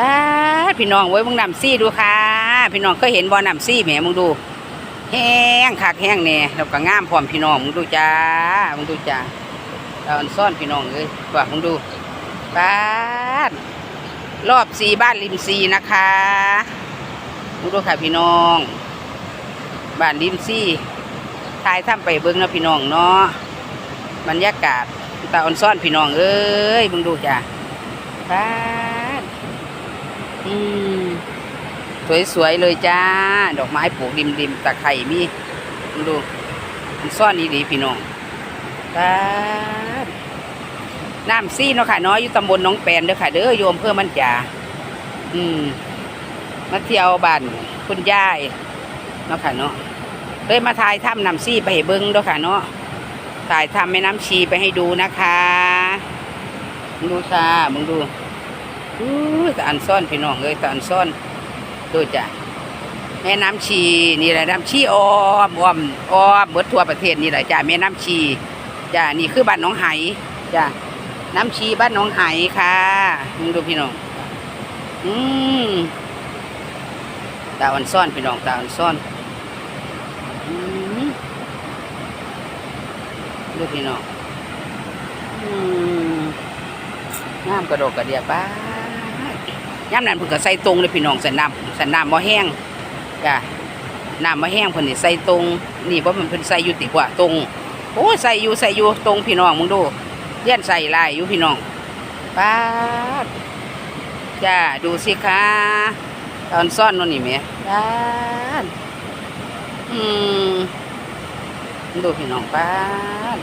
ตาพี่น้องเว้ยมึงนำซี่ดูค่ะ พี่น้องเคยเห็นบ่อนำซี่แหมมึงดู แห้งคักแห้งแน่แล้วก็งามพร้อมพี่น้องมึงดูจ้ามึงดูจ้าเราอันซ่อนพี่น้องเลยว่ามึงดูบ้านรอบสีบ้านริมสีนะคะมึงดูค่ะพี่น้องบ้านริมสีทายทำไปเบิ้งนะพี่น้องเนาะบรรยากาศตาอ่อนซ่อนพี่น้องเอ้ยมึงดูจ้าบ้าน อืมสวยๆเลยจ้า ดอกไม้ปลูกริมริมๆตะไคร่มีมึงดูมันซ่อนดีดีพี่น้องตาน้ำซี่เนาะค่ะน้อยอยู่ตำบลหน้องแปนเด้อค่ะ เด้อโยมเพื่อมันจ่าอืมมาเที่ยวบ้านคุณยายเนาะค่ะเนาะเลยมาถ่ายถ้ำน้ำซี่ไปให้เบิ้งเด้อค่ะเนาะถ่ายทำแม่น้ำชีไปให้ดูนะคะ มึงดูค่ะมึงดู อู้ตะอันซ่อนพี่น้องเอ้ยตะอันซ่อนดูจ้ะแม่น้ำชีนี่แหละน้ำชีอ้อมอ้อมอ้อมเบิดทั่วประเทศนี่แหละจ้ะแม่น้ำชีจ้ะนี่คือบ้านหน้องไหจ้ะน้ำชีบ้านหน้องไหค่ะมึงดูพี่น้องอืมตาอ่อนซ่อนพี่น้องตาอ่อนซ่อนอืมดูพี่น้องอืมกระโดกกระเดียบ้า ย่ำนั้นเพิ่นก็ใส่ตรงเลยพี่น้องส่น้ำส่น้ำบ่แห้งจ้ะน้ำบ่แห้งเพิ่นนี่ใส่ตรงนี่บ่มันเพิ่นใส่อยู่ติกว่าตรงโอ้ใส่อยู่ใส่อยู่ตรงพี่น้องมึงดูเลี้ยนใส่ลายอยู่พี่น้องป๊าดจ้าดูสิคะตอนซ่อนนู่นนี่แหมป๊าดอืมมึดูพี่น้องป๊าด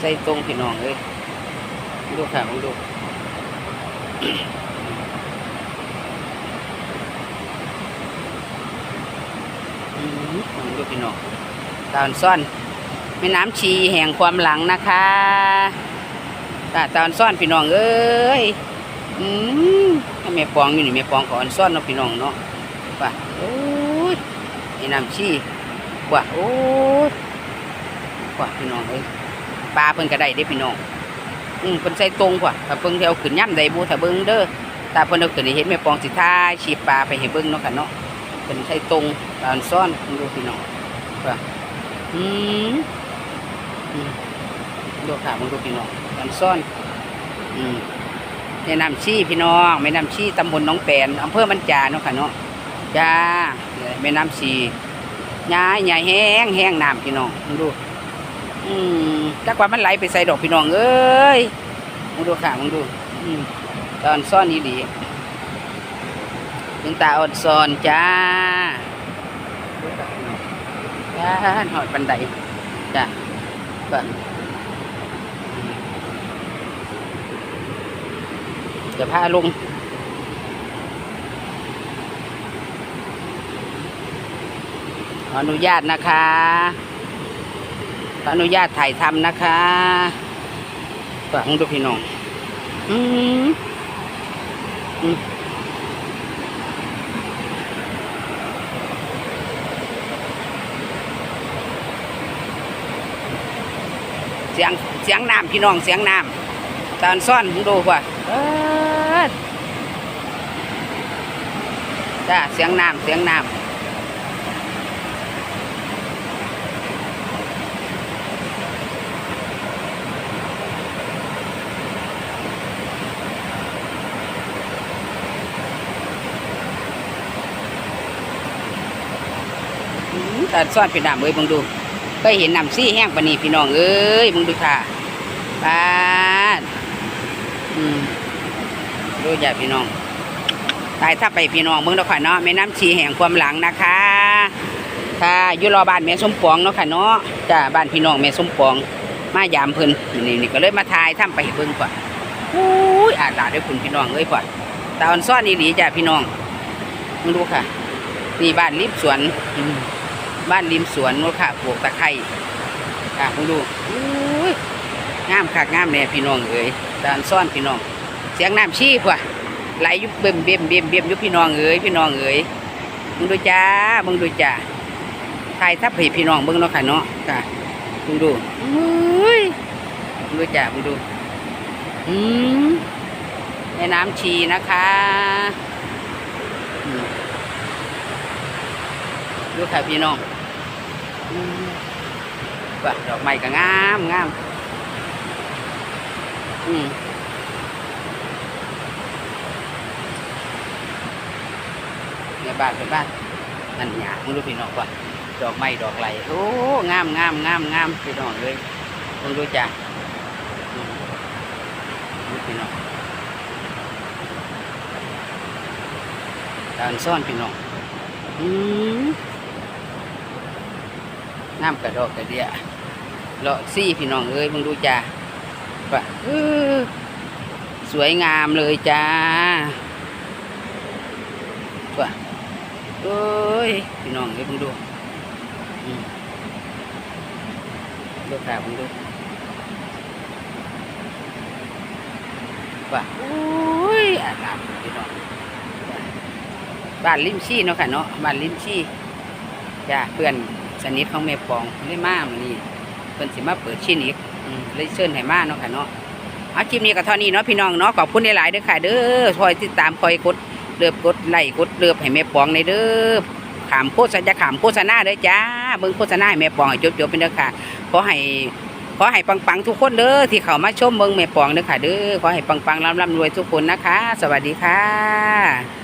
ใส่ตรงพี่น้องเลยดูค่ะมึงดู อืมดู พี่น้องตอนซ่อนแม่น้ำชีแห่งความหลังนะคะตาตอนซ่อนพี่น้องเอ้ยอืมแม่ปองอยู่นี่แม่ปองขออันซ่อนเนาะพี่น้องเนาะว่าโอ้ยแม่น้ำชีว่าโอ้ยว่าพี่น้องเอ้ยปลาเพิ่นก็ได้เด้พี่น้องอืมเพิ่นใส่ตรงกว่าถ้าเพิ่นเอาขึ้นย่ำใดบูถ้าเบิ่งเด้อถ้าเพิ่นเอาขึ้นให้เห็นแม่ปองสิท่ายชีปลาไปให้เบิ่งเนาะค่ะเนาะเป็นใช้ตรงตอนซ่อนดูพี่น้อง ว่าอืมอืมดูค่ะมึงดูพี่น้องตอนซ่อน อืมแม่น้ำชี้พี่น้องแม่น้ำชี้ตำบลหน้องแปนอำเภอมันจาเนาะค่ะเนาะจ้าแม่น้ำชีย้ายใหญ่แห้งแห้งน้ำพี่น้องมึงดู อืมจักว่ามันไหลไปใส่ดอกพี่น้องเอ้ยมึงดูค่ะมึงดู อืมตอนซ่อนนี่ดีถึงตาอดซอนจ้า จ้าหอดบันไดจ้าเบิ่งจะพาลงขออนุญาตนะคะขออนุญาตถ่ายทำนะคะฟังดูพี่น้อง อืมอืม สียงเสียงน้ำพี่น้องเสียงน้ำตอนซ่อนมึงดูว่าเอิ้นจ้าเสียงน้ำเสียงน้ำอื้อตอนซ่อนพี่น้ำเอ้ยมึงดู ก็เห็นน้ำซี่แห้งปนีพี่น้องเอ้ยมึงดูค่ะป้าดอืมดูอย่าพี่น้องตายถ้าไปพี่น้องเมืองนครเนาะแม่น้ำชีแห่งความหลังนะคะค่ะยู่รอบ้านแม่สมปองเนาะค่ะเนาะจ้าบ้านพี่น้องแม่สมปอง มายามเพิ่นนี่นี่ก็เลยมาทายทำไปให้เบิ่งก่อนอุ้ยอาตาด้วยคุณพี่น้องเอ้ยก่อนตาออนซ่อนนี่หลีจ้าพี่น้องมึงดูค่ะนี่บ้านริมสวนอืม บ้านริมสวนนู้นค่ะปลูกตะไคร้ค่ะมึงดูอุ้ยงามคักงามแน่พี่น้องเอ้ยตาอ่อนซ่อนพี่น้อง เสียงน้ำชี้ว่าไหลยุบเบิ่มเบิ่มเบิ่มเบิ่มยุบพี่น้องเอ๋ยพี่น้องเอ๋ยมึงดูจ้ามึงดูจ้าถ่ายทับให้พี่น้องเบิ่งเนาะค่ะเนาะค่ะมึงดูอุ้ยมึงดูจ้ามึงดูอืมแม่น้ำชีนะคะดูค่ะพี่น้อง ว่าดอกไม้ก็งามงามอืมเนี่ยบ้านเป็นบ้านนั่นหยามึงดูพี่น้องว่าดอกไม้ดอกไหลโอ้งามงามงามงามพี่น้องเลยมึงดูจ้ะอืมดูพี่น้องการซ่อนพี่น้องอืม น้ำกระดอกกระเดียเลาะซี่พี่น้องเอ้ยมึงดูจ้าว่าเออสวยงามเลยจ้าว่าเอ้ยพี่น้องเอ้ยมึงดูดูค่ะมึงดูว่าโอ้ยอาลามพี่น้องบ้านลิมชี่เนาะค่ะเนาะบ้านลิมชี่จ้าเพื่อน สนิทของแม่ปองเลยมามื้อนี้เพิ่นสิมาเปิดชิ้นอีกเลยเชิญให้มาเนาะค่ะเนาะเอาคลิปนี้ก็เท่านี้เนาะพี่น้องเนาะขอบคุณหลายๆเด้อค่ะ เด้อคอยติดตามคอยกดเลือบกดไลค์กดเลือบให้แม่ปองในเด้อขามโฆษณาขามโฆษณาเด้อจ้าเบิ่งโฆษณาให้แม่ปองให้จบๆเป็นเด้อค่ะขอให้ขอให้ปังๆทุกคนเด้อที่เข้ามาชมเบิ่งแม่ปองเด้อค่ะเด้อขอให้ปังๆร่ำๆรวยทุกคนนะคะ สวัสดีค่ะ